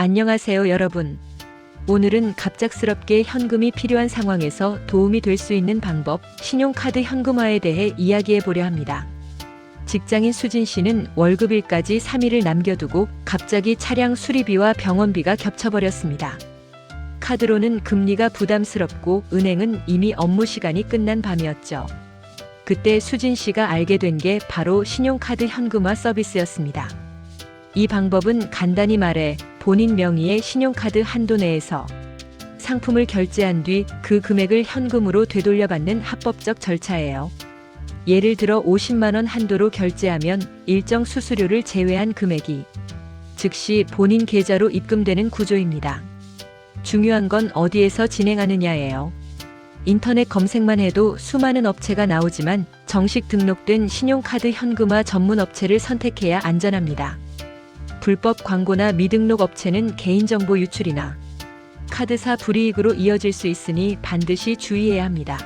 안녕하세요, 여러분. 오늘은 갑작스럽게 현금이 필요한 상황에서 도움이 될 수 있는 방법, 신용카드 현금화에 대해 이야기해 보려 합니다. 직장인 수진 씨는 월급일까지 3일을 남겨두고 갑자기 차량 수리비와 병원비가 겹쳐버렸습니다. 카드로는 금리가 부담스럽고 은행은 이미 업무 시간이 끝난 밤이었죠. 그때 수진 씨가 알게 된 게 바로 신용카드 현금화 서비스였습니다. 이 방법은 간단히 말해 본인 명의의 신용카드 한도 내에서 상품을 결제한 뒤 그 금액을 현금으로 되돌려받는 합법적 절차예요. 예를 들어 50만 원 한도로 결제하면 일정 수수료를 제외한 금액이 즉시 본인 계좌로 입금되는 구조입니다. 중요한 건 어디에서 진행하느냐예요. 인터넷 검색만 해도 수많은 업체가 나오지만 정식 등록된 신용카드 현금화 전문 업체를 선택해야 안전합니다. 불법 광고나 미등록 업체는 개인정보 유출이나 카드사 불이익으로 이어질 수 있으니 반드시 주의해야 합니다.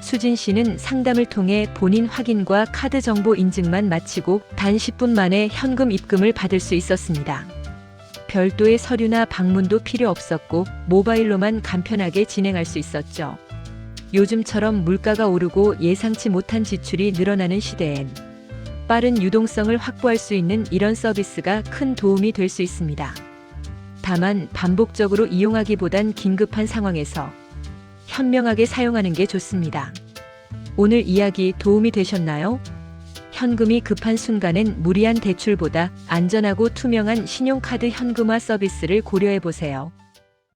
수진 씨는 상담을 통해 본인 확인과 카드 정보 인증만 마치고 단 10분 만에 현금 입금을 받을 수 있었습니다. 별도의 서류나 방문도 필요 없었고 모바일로만 간편하게 진행할 수 있었죠. 요즘처럼 물가가 오르고 예상치 못한 지출이 늘어나는 시대엔 빠른 유동성을 확보할 수 있는 이런 서비스가 큰 도움이 될 수 있습니다. 다만 반복적으로 이용하기보단 긴급한 상황에서 현명하게 사용하는 게 좋습니다. 오늘 이야기 도움이 되셨나요? 현금이 급한 순간엔 무리한 대출보다 안전하고 투명한 신용카드 현금화 서비스를 고려해 보세요.